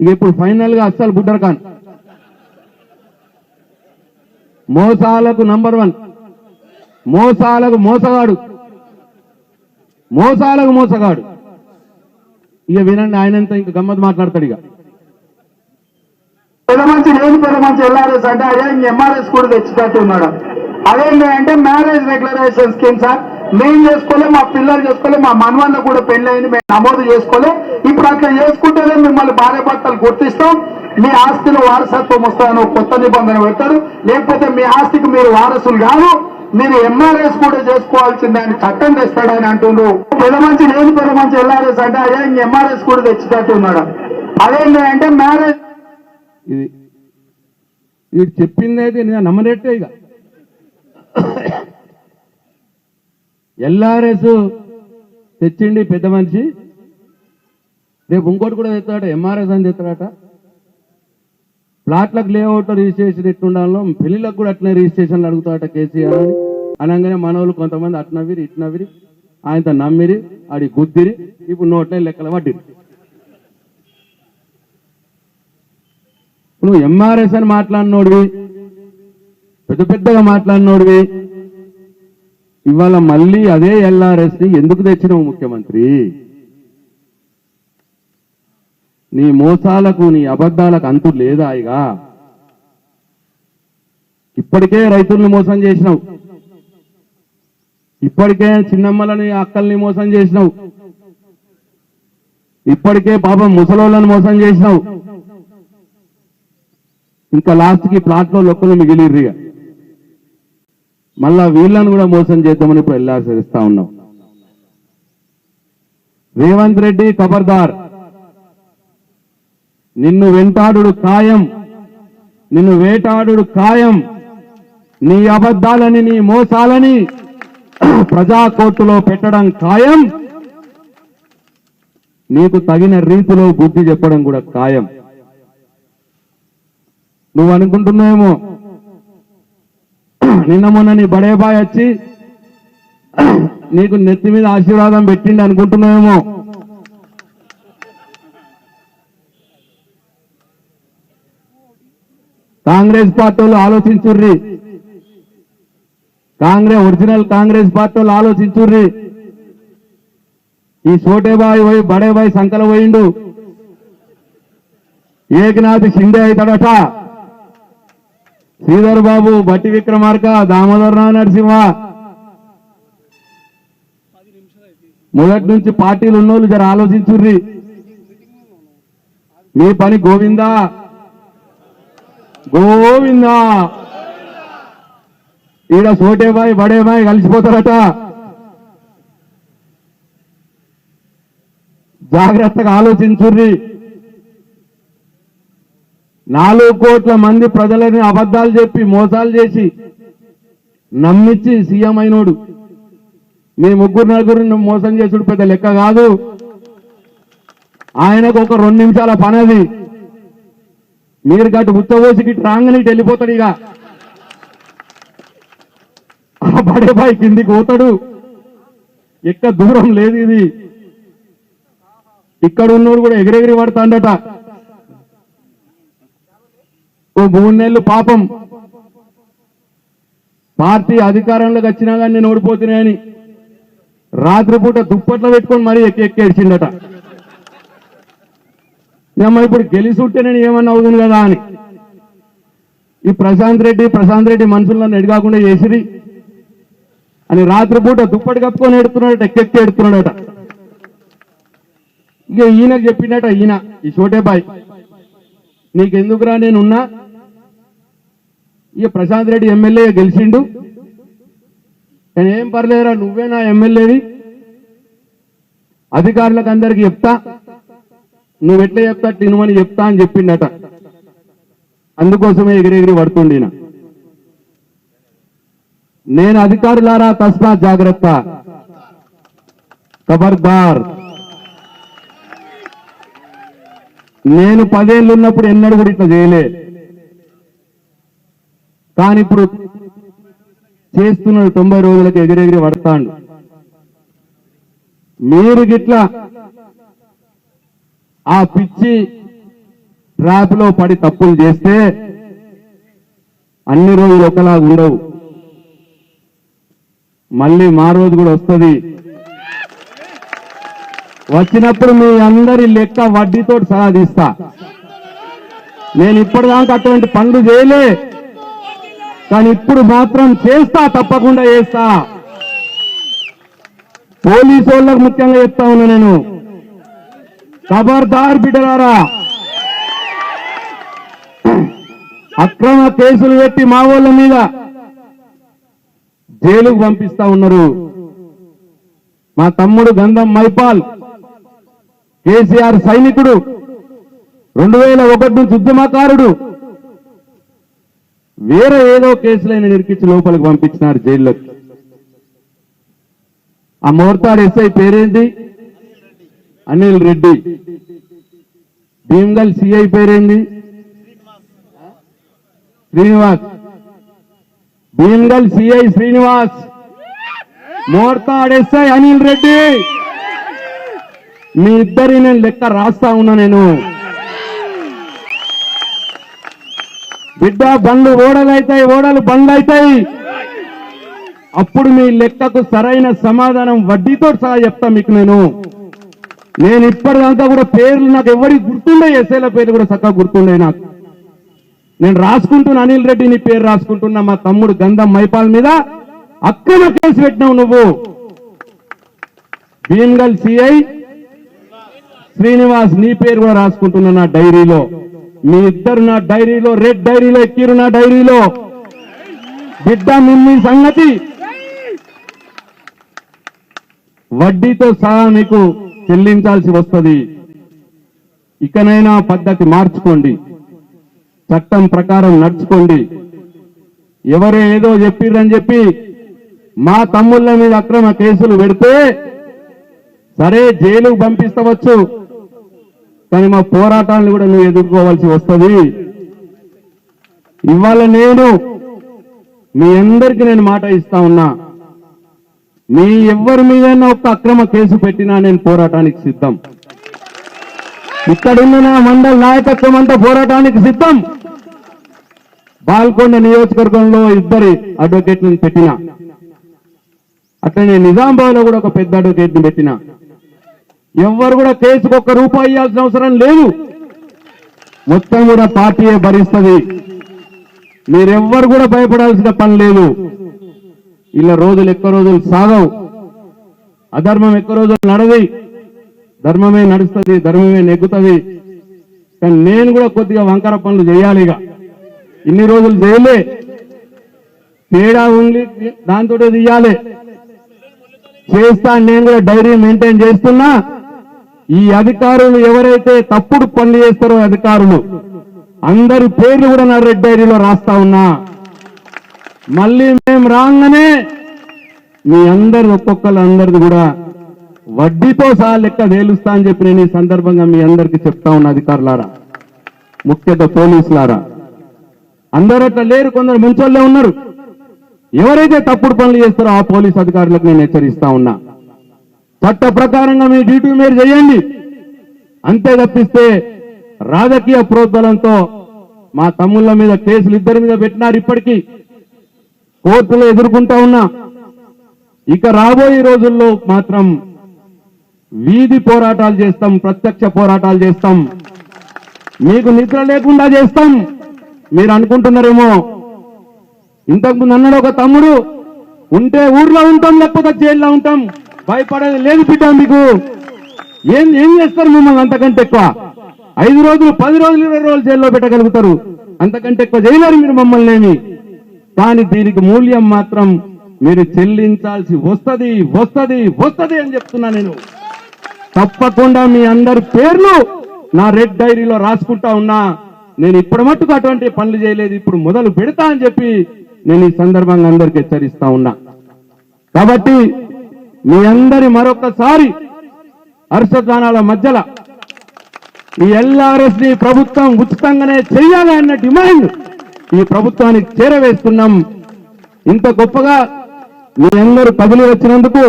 ఇప్పుడు ఫైనల్గా అస్సలు బుడ్డర్ ఖాన్. మోసాలకు నంబర్ వన్ మోసాలకు మోసగాడు. మోసాలకు మోసగాడు. ఇక వినండి ఆయనంతా ఇంకా గమ్మత్ మాట్లాడతాడు ఇక. పెద్ద లేని పెద్ద ఎల్ఆర్ఎస్ అంటే అదే ఎంఆర్ఎస్ కూడా తెచ్చినట్టు ఉన్నాడు. అదేంటి అంటే మ్యారేజ్ రెగ్యులరైజేషన్ స్కీమ్ సార్ మేము చేసుకోలే మా పిల్లలు చేసుకోలే మా మనవన్న కూడా పెళ్ళి అయింది మేము నమోదు చేసుకోలే. ఇప్పుడు అట్లా చేసుకుంటేనే మిమ్మల్ని భార్య భర్తలు గుర్తిస్తాం. మీ ఆస్తిలో వారసత్వం వస్తాయని కొత్త నిబంధన పెడతారు. లేకపోతే మీ ఆస్తికి మీరు వారసులు కాదు. మీరు ఎంఆర్ఎస్ కూడా చేసుకోవాల్సిందే అని చట్టం అని అంటుండ్రు పెద్ద మంచి లేదు పెద్ద మంచి ఎల్ఆర్ఎస్ అంటే అదే ఎంఆర్ఎస్ కూడా తెచ్చినట్టున్నాడు అదేంటి అంటే మ్యారేజ్ ఇది వీడు చెప్పింది అయితే నమ్మనట్టే ఇక. ఎల్ఆర్ఎస్ తెచ్చిండి పెద్ద మనిషి. రేపు ఇంకోటి కూడా తెస్తాడట ఎంఆర్ఎస్ అని తెస్తాడట. ప్లాట్లకు లేఅవుట్ రిజిస్ట్రేషన్ ఎట్టుండాలో పెళ్ళిలకు కూడా అట్లనే రిజిస్ట్రేషన్లు అడుగుతాడట కేసీఆర్ అని. అనగానే మనోళ్ళు కొంతమంది అట్నవిరి ఇట్నవిరి ఆయనతో నమ్మిరి ఆడి గుద్దిరి ఇప్పుడు నోట్లే లెక్కల పడ్డిరి నువ్వు ఎంఆర్ఎస్ అని మాట్లాడినోడివి పెద్ద పెద్దగా మాట్లాడినోడివి ఇవాళ మళ్ళీ అదే ఎల్ఆర్ఎస్ని ఎందుకు తెచ్చినావు ముఖ్యమంత్రి? నీ మోసాలకు నీ అబద్ధాలకు అంతు లేదా ఇక? ఇప్పటికే రైతుల్ని మోసం చేసినావు. ఇప్పటికే చిన్నమ్మలని అక్కల్ని మోసం చేసినావు. ఇప్పటికే పాపం ముసలోళ్ళని మోసం చేసినావు. ఇంకా లాస్ట్కి లొక్కలు మిగిలిర్రిగా మళ్ళా వీళ్ళను కూడా మోసం చేద్దామని ఇప్పుడు వెళ్ళాల్సిస్తా ఉన్నాం. రేవంత్ రెడ్డి ఖబర్దార్ నిన్ను వెంటాడుడు ఖాయం. నిన్ను వేటాడుడు ఖాయం. నీ అబద్ధాలని నీ మోసాలని ప్రజా కోర్టులో పెట్టడం ఖాయం. నీకు తగిన రీతిలో బుద్ధి చెప్పడం కూడా ఖాయం. నువ్వు అనుకుంటున్నావేమో? నిన్న మొన్న నీ బడేబాయ్ వచ్చి నీకు నెత్తి మీద ఆశీర్వాదం పెట్టిండి అనుకుంటున్నావేమో. కాంగ్రెస్ పార్టీ వాళ్ళు ఆలోచించుర్రి. కాంగ్రెస్ ఒరిజినల్ కాంగ్రెస్ పార్టీ వాళ్ళు ఆలోచించుర్రి. ఈ సోటేబాయి పోయి బడేబాయి సంకల పోయిండు. ఏకనాథ్ షిండే అవుతాడట. శ్రీధర్ బాబు బట్టి విక్రమార్క దామోదరరావు నరసింహ. మొదటి నుంచి పార్టీలు ఉన్నోళ్ళు జర ఆలోచించుర్రి. మీ పని గోవిందా. గోవిందా. ఈడ సోటేబాయ్ బడేబాయ్ కలిసిపోతారట. జాగ్రత్తగా ఆలోచించుర్రి. నాలుగు కోట్ల మంది ప్రజలని అబద్ధాలు చెప్పి మోసాలు చేసి నమ్మించి సీఎం అయినోడు. మీ ముగ్గురు నలుగురిని మోసం చేసుడు పెద్ద లెక్క కాదు. ఆయనకు ఒక రెండు నిమిషాల పని అది మీరు గట్టు ఉత్తవోసికి ట్రాంగ్ని వెళ్ళిపోతాడు ఇక. ఆ బాయ్ కిందికి పోతాడు. ఎక్క దూరం లేదు ఇది. ఇక్కడ ఉన్నోడు కూడా ఎగిరెగిరి పడతాడట. ఓ మూడు నెలలు పాపం. పార్టీ అధికారంలోకి వచ్చినా కానీ నేను ఓడిపోతున్నాయని. రాత్రిపూట దుప్పట్లో పెట్టుకొని మరీ ఎక్కి ఎక్కి ఏడ్చిండట. ఇప్పుడు గెలిచి ఉంటే నేను ఏమన్నా అవుతుంది కదా అని. ఈ ప్రశాంత్ రెడ్డి ప్రశాంత్ రెడ్డి మనుషులను ఎడగాకుండా చేసిరి. అని రాత్రిపూట దుప్పటి కప్పుకొని ఎడుతున్నాడట ఎక్కెక్కి ఎడుతున్నాడట ఇక ఈయనకు చెప్పిండట ఈయన ఈ చోటేబాయ్ నీకెందుకురా నేనున్నా? ఇక ప్రశాంత్ రెడ్డి ఎమ్మెల్యే గెలిచిండు. నేను ఏం పర్లేదురా నువ్వే నా ఎమ్మెల్యేవి. అధికారులకు అందరికి చెప్తా. నువ్వు ఎట్లా చెప్తా తినమని చెప్తా అని చెప్పిండట. అందుకోసమే ఎగిరెగిరి పడుతుండిన. నేను అధికారులారా తస్మా జాగ్రత్త. ఖబర్దార్ నేను పదేళ్ళు ఉన్నప్పుడు ఎన్నడూ కూడా ఇట్లా చేయలేదు కానీ ఇప్పుడు చేస్తున్నాడు తొంభై రోజులకు ఎగిరెగిరి పడతాడు. మీరు గిట్లా ఆ పిచ్చి ట్రాప్లో పడి తప్పులు చేస్తే అన్ని రోజులు ఒకలాగా ఉండవు. మళ్ళీ మా రోజు కూడా వస్తుంది. వచ్చినప్పుడు మీ అందరి లెక్క వడ్డీతో సహా తీస్తా. నేను ఇప్పటిదాకా అటువంటి పనులు చేయలే. కానీ ఇప్పుడు మాత్రం చేస్తా తప్పకుండా చేస్తా. పోలీసు వాళ్ళకు ముఖ్యంగా చెప్తా ఉన్నా నేను. ఖబర్దార్ బిడ్డరారా అక్రమ కేసులు పెట్టి మా వాళ్ళ మీద జైలుకు పంపిస్తా ఉన్నారు. మా తమ్ముడు గంధం మైపాల్ కేసీఆర్ సైనికుడు రెండు వేల ఒకటి నుంచి ఉద్యమకారుడు వేరే ఏదో కేసులైన నిరికించి లోపలికి పంపించినారు జైల్లోకి. ఆ మోర్తాడు ఎస్ఐ పేరేంటి? అనిల్ రెడ్డి. భీమ్గల్ సిఐ పేరేంటి? శ్రీనివాస్. భీమ్గల్ సిఐ శ్రీనివాస్. మోర్తాడ్ ఎస్ఐ అనిల్ రెడ్డి. మీ ఇద్దరి నేను లెక్క రాస్తా ఉన్నా నేను. బిడ్డ బండ్లు ఓడలు అవుతాయి ఓడలు బండ్లు అవుతాయి అప్పుడు మీ లెక్కకు సరైన సమాధానం వడ్డీతో సహా చెప్తా మీకు నేను. నేను ఇప్పటిదాకా కూడా పేర్లు నాకు ఎవరికి గుర్తుండే ఎస్ఐల పేర్లు కూడా చక్కగా గుర్తుండే నాకు. నేను రాసుకుంటున్నా అనిల్ రెడ్డి నీ పేరు రాసుకుంటున్నా మా తమ్ముడు గంధం మైపాల్ మీద. అక్రమ కేసు పెట్టినావు నువ్వు. భీమ్గల్ సిఐ శ్రీనివాస్ నీ పేరు కూడా రాసుకుంటున్నా నా డైరీలో. మీ ఇద్దరు నా డైరీలో రెడ్ డైరీలో ఎక్కిరు నా డైరీలో. బిడ్డ మిమ్మి సంగతి. వడ్డీతో సహా మీకు చెల్లించాల్సి వస్తుంది. ఇకనైనా పద్ధతి మార్చుకోండి. చట్టం ప్రకారం నడుచుకోండి. ఎవరు ఏదో చెప్పిర్రని చెప్పి మా తమ్ముళ్ళ మీద అక్రమ కేసులు పెడితే సరే జైలుకు పంపిస్తవచ్చు. కానీ మా పోరాటాలను కూడా నువ్వు ఎదుర్కోవాల్సి వస్తుంది. ఇవాళ నేను మీ అందరికి నేను మాట ఇస్తా ఉన్నా. మీ ఎవరి మీదైనా ఒక అక్రమ కేసు పెట్టినా నేను పోరాటానికి సిద్ధం. ఇక్కడున్న నా మండల నాయకత్వం అంతా పోరాటానికి సిద్ధం. బాల్కొండ నియోజకవర్గంలో ఇద్దరి అడ్వకేట్లను పెట్టిన. అట్లనే నిజామాబాద్లో కూడా ఒక పెద్ద అడ్వకేట్ని పెట్టిన. ఎవరు కూడా కేసుకు ఒక్క రూపాయి ఇవ్వాల్సిన అవసరం లేదు. మొత్తం కూడా పార్టీయే భరిస్తుంది. మీరెవ్వరు కూడా భయపడాల్సిన పని లేదు. ఇలా రోజులు ఎక్కువ రోజులు సాగవు. అధర్మం ఎక్కువ రోజులు నడది. ధర్మమే నడుస్తుంది ధర్మమే నెగ్గుతుంది. కానీ నేను కూడా కొద్దిగా వంకర పనులు చేయాలి ఇక. ఇన్ని రోజులు చేయలే తేడా ఉండి దాంతో తీయాలి. చేస్తా నేను కూడా డైరీ మెయింటైన్ చేస్తున్నా. ఈ అధికారులు ఎవరైతే తప్పుడు పనులు చేస్తారో అధికారులు అందరి పేర్లు కూడా నా రెడ్ డైరీలో రాస్తా ఉన్నా. మళ్ళీ మేము రాగానే మీ అందరి ఒక్కొక్కరు అందరిది కూడా వడ్డీతో సహా లెక్క తేలుస్తా అని చెప్పి నేను ఈ సందర్భంగా మీ అందరికీ చెప్తా ఉన్నా అధికారులారా ముఖ్యత పోలీసులారా. అందరూ అట్లా లేరు కొందరు ముంచోళ్ళే ఉన్నారు. ఎవరైతే తప్పుడు పనులు చేస్తారో ఆ పోలీస్ అధికారులకు నేను హెచ్చరిస్తా ఉన్నా. చట్ట ప్రకారంగా మీ డ్యూటీ మీరు చేయండి. అంతే తప్పిస్తే రాజకీయ ప్రోద్బలంతో మా తమ్ముళ్ళ మీద కేసులు ఇద్దరి మీద పెట్టినారు ఇప్పటికీ. కోర్టులో ఎదుర్కొంటా ఉన్నా. ఇక రాబోయే రోజుల్లో మాత్రం వీధి పోరాటాలు చేస్తాం ప్రత్యక్ష పోరాటాలు చేస్తాం. మీకు నిద్ర లేకుండా చేస్తాం. మీరు అనుకుంటున్నారేమో. ఇంతకుముందు అన్నాడు ఒక తమ్ముడు ఉంటే ఊర్లో ఉంటాం లేకపోతే జైల్లో ఉంటాం. భయపడేది లేదు బిడ్డ మీకు. ఏం ఏం చేస్తారు మిమ్మల్ని అంతకంటే ఎక్కువ? ఐదు రోజులు పది రోజులు ఇరవై రోజులు జైల్లో పెట్టగలుగుతారు. అంతకంటే ఎక్కువ చేయలేరు మీరు మమ్మల్ని ఏమి. కానీ దీనికి మూల్యం మాత్రం మీరు చెల్లించాల్సి వస్తది వస్తది వస్తది అని చెప్తున్నా నేను. తప్పకుండా మీ అందరి పేర్లు నా రెడ్ డైరీలో రాసుకుంటా ఉన్నా. నేను ఇప్పుడు మట్టుకు అటువంటి పనులు చేయలేదు. ఇప్పుడు మొదలు పెడతా అని చెప్పి నేను ఈ సందర్భంగా అందరికి హెచ్చరిస్తా ఉన్నా. కాబట్టి మీ అందరి మరొకసారి హర్షధ్వానాల మధ్యలో ఈ ఎల్ఆర్ఎస్ని ప్రభుత్వం ఉచితంగానే చేయాలి అన్న డిమాండ్ ఈ ప్రభుత్వానికి చేరవేస్తున్నాం. ఇంత గొప్పగా మీ అందరూ కదిలి వచ్చినందుకు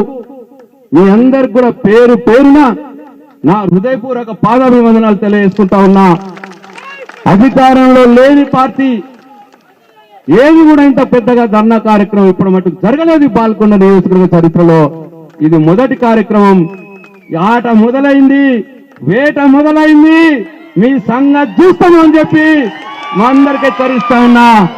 మీ అందరికి కూడా పేరు పేరున నా హృదయపూర్వక పాదాభివందనాలు తెలియజేసుకుంటా ఉన్నా. అధికారంలో లేని పార్టీ ఏది కూడా ఇంత పెద్దగా ధర్నా కార్యక్రమం ఇప్పుడు మటుకు జరగలేదు పాల్గొన్న నియోజకవర్గ చరిత్రలో. ఇది మొదటి కార్యక్రమం. ఆట మొదలైంది. వేట మొదలైంది. మీ సంగతి చూస్తామని అని చెప్పి మా అందరికి హెచ్చరిస్తా ఉన్నా.